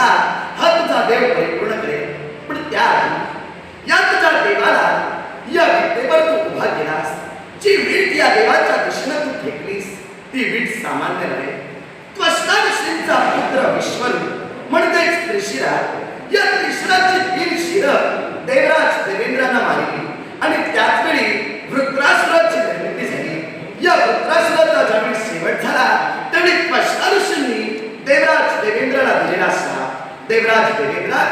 इच्छा हा तुझा देव परिपूर्ण करेल पण त्या या तुझ्या देवाला या विद्येवर तू उभा केलास. जी वीट या देवाच्या दिशेनं तू फेकलीस ती वीट सामान्य नव्हे त्वष्टा पुत्र विश्वरू म्हणजेच त्रिशिरा या त्रिशिराची तीन शिर देवराज देवेंद्रांना मारली. आणि त्याच वेळी वृत्रासुराची निर्मिती झाली. या वृत्रासुराचा ज्यावेळी शेवट झाला त्यावेळी त्वष्टा ऋषींनी देवराज देवेंद्राला दिलेला देवराज देवेंद्रा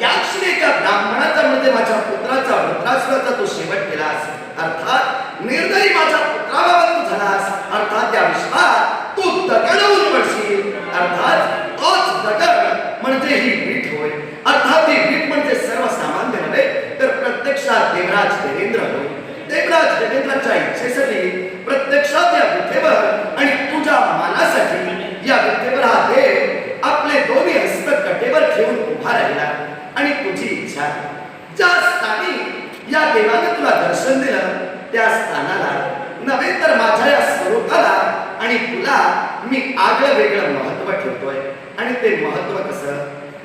या क्षणी एका ब्राह्मणाचा म्हणजे माझ्या पुत्राचा वृत्रासुराचा तो शेवट केलास अर्थात निर्दयी माझ्या पुत्राबाबत तू झालास अर्थात त्या विश्वात तू दगडवून पडशील अर्थात तोच दगड म्हणजे ही वीट होय. अर्थात ही वीट म्हणजे सर्वसामान्य नव्हे तर प्रत्यक्षात देवराज देवेंद्र होय. देवराज देवेंद्राच्या इच्छेसाठी प्रत्यक्षात या विठेवर आणि तुझ्या मानासाठी या विठेवर हा देव आपले दोन्ही हस्त कटेवर ठेवून उभा राहिला आणि तुझी ज्या स्थानी या देवाने तुला दर्शन दिलं त्या स्थानाला नव्हे तर माझ्या या स्वरूपाला आणि तुला मी आगळं वेगळं महत्त्व ठेवतोय. आणि ते महत्त्व कसं?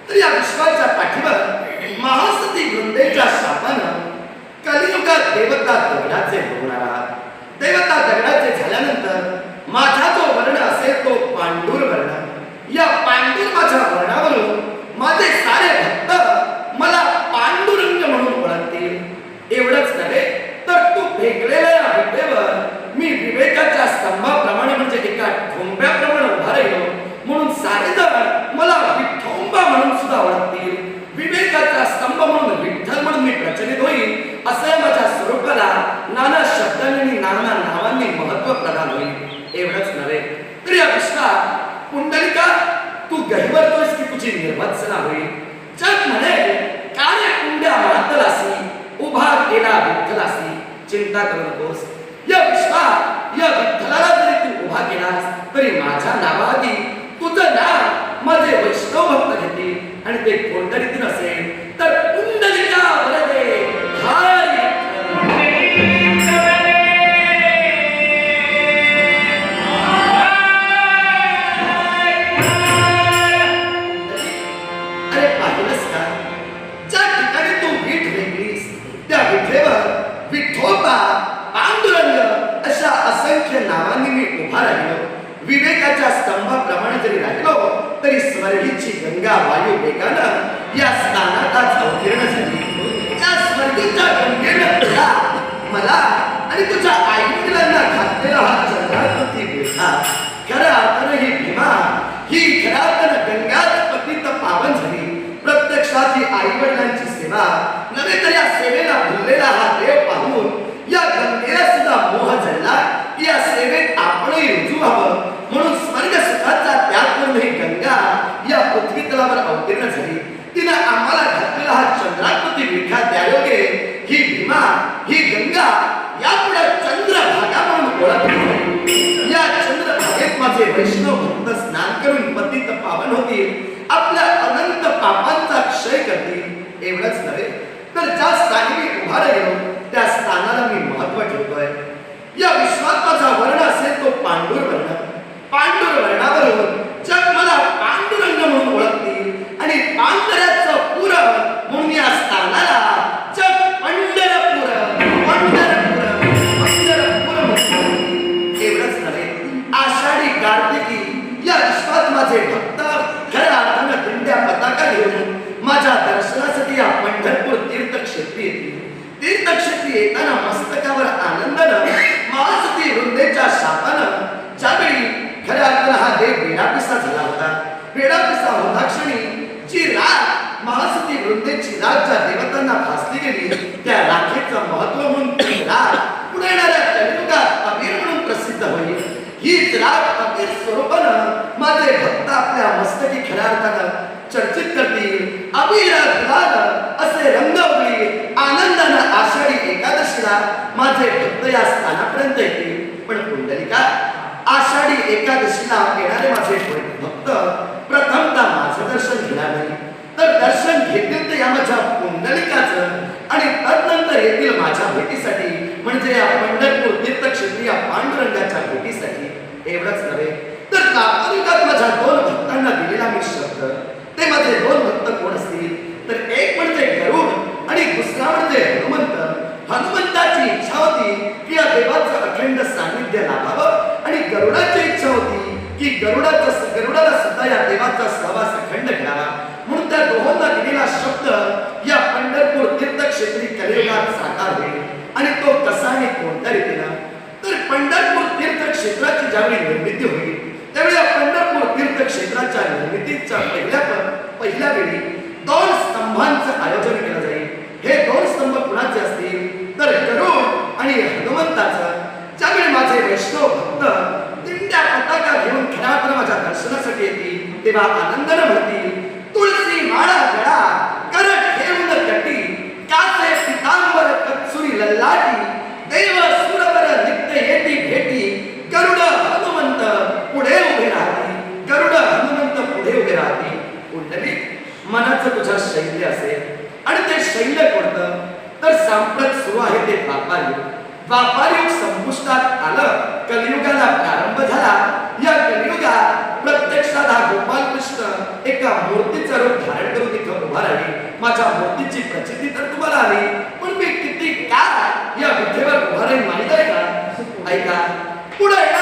तर या विश्वाच्या पाठीवर महासती वृंदेच्या शापानं कलियुगात देवता दगडाचे होणार देवता दगडाचे झाल्यानंतर माझा जो वर्ण असेल तो पांडुर वर्ण या पांडुर माझ्या वर्णावरून माझे सारे भक्त मला पांडुरंग म्हणून ओळखतील एवढंच नव्हे तर तू फेकलेल्या या विटेवर मी विवेकाच्या स्तंभाप्रमाणे म्हणजे एका ठोंब्याप्रमाणे उभा राहिलो म्हणून सारे जण मला विठोंबा म्हणून सुद्धा ओळखतील विवेकाचा स्तंभ म्हणून विठ्ठल म्हणून मी प्रचलित होईल असं या माझ्या स्वरूपाला नाना शब्दांनी आणि नाना नावांनी महत्त्व प्रदान होईल एवढंच नव्हे. तर या विश्वात पुंडलिका तू गहिवरतोस की तुझी निर्वत्सना होईल. जग म्हणे काय कुंड्या मातलासी उभा केला विठ्ठलासी चिंता करू नकोस. या विश्वात या विठ्ठलाला जरी तू उभा केलास तरी माझ्या नावाआधी तुझं नाव माझे वैष्णव भक्त घेतील. आणि ते कोणत्या असेल तर कुंडलिका जरी राहिलो तरी स्वर्गीची गंगा वायू वेगानं या स्थानात आज अवतीर्ण झाली. त्या स्वर्गीच्या गंगेनं तुला मला आणि तुझ्या आई वडिलांना घातलेला हा चंद्राकृती विळखा खऱ्या अर्थानं ही भीमा ही खऱ्या अर्थानं गंगाच पतित पावन झाली. प्रत्यक्षात ही आई वडिलांची सेवा नव्हे तर या सेवेला भुललेला हा देव पाहून या गंगेला सुद्धा मोह जडला की या सेवेत आपणही रुजू व्हावं म्हणून स्वर्ग सुखाचा त्याग करून ही गंगा या पृथ्वी तलावर अवतीर्ण झाली तिनं आम्हाला घातलेला हा चंद्राकृती विठा त्यायोगे ही भीमा ही गंगा यापुढे चंद्रभागा म्हणून ओळखली जाईल. या चंद्रभागेत माझे वैष्णव भक्त स्नान तीर्थक्षेत्री येतील तीर्थक्षेत्री येताना मस्तकावर आनंदानं महासती वृंदेच्या शापानं ज्यावेळी खऱ्या अर्थानं हा देव वेडापिसा झाला होता. वेडापिसा होता क्षणी जी राख महासती वृंदेची राख ज्या देवतांना भासली गेली त्या राखेचं महत्त्व म्हणून ती राख पुढे येणाऱ्या कलियुगात अबीर म्हणून प्रसिद्ध होईल. हीच राख अबीर स्वरूपानं माझे भक्त आपल्या मस्तकी खऱ्या अर्थानं चर्चित करतील. अबीर असे रंग उगळी आनंदानं आषाढी एकादशीला माझे भक्त या स्थानापर्यंत येतील. पण कुंडलिका आषाढी एकादशीला येणारे माझे भक्त प्रथमतः माझं दर्शन घेणार नाही तर दर्शन घेतील ते या माझ्या पुंडलिकाचं आणि तदनंतर येतील माझ्या भेटीसाठी म्हणजे या पंढरपूर तीर्थक्षेत्री या पांडुरंगाच्या भेटीसाठी एवढंच नव्हे तर कापरिकात माझ्या दोन भक्तांना दिलेला मी शब्द ते माझे दोन भक्त कोण असतील तर एक म्हणजे गरुड आणि दुसरा म्हणजे हनुमंत हनुमंताची इच्छा होती की या देवाचं अखंड सानिध्य लाभावं. आणि गरुडाची इच्छा होती की गरुडाचा गरुडाला सुद्धा या देवाचा सहवास अखंड घ्यावा म्हणून त्या दोहोंना दिलेला शब्द या पंढरपूर तीर्थक्षेत्री कलियुगात साकार होईल आणि तो कसा आणि कोणत्या रीतीनं तर पंढरपूर तीर्थक्षेत्राची ज्यावेळी निर्मिती होईल त्यावेळी या पंढरपूर तीर्थक्षेत्राच्या निर्मितीच्या पहिल्या प- पहिल्या वेळी दोन स्तंभांचं आयोजन केलं जाईल हे दोन स्तंभ कुणाचे असतील तर गरुड आणि हनुमंताचं ज्यावेळी माझे वैष्णव भक्त दिंड्या पताका घेऊन खऱ्या माझ्या दर्शनासाठी येतील तेव्हा आनंदानं भरतील तुळशी माळा गळा कर ठेवून कटी कासे पितांबर कत्सुरी लल्लाटी देव सुरवर नित्य येती भेटी गरुड हनुमंत पुढे उभे राहते गरुड हनुमंत पुढे उभे राहते. कुंडली मनाचं तुझं शैल्य असेल. आणि ते शैल्य कोणतं? तर सांप्रत सुरू आहे ते बापाली व्यापारिक व्यापार युग संपुष्टात आलं. कलियुगाला प्रारंभ झाला. या कलियुगात प्रत्यक्षात हा गोपाल कृष्ण एका मूर्तीचं रूप धारण करून इथं उभा राहिली. माझ्या मूर्तीची प्रचिती तर तुम्हाला आली पण मी किती काय या विधेवर उभा राहील माहीत आहे का? ऐका. पुढे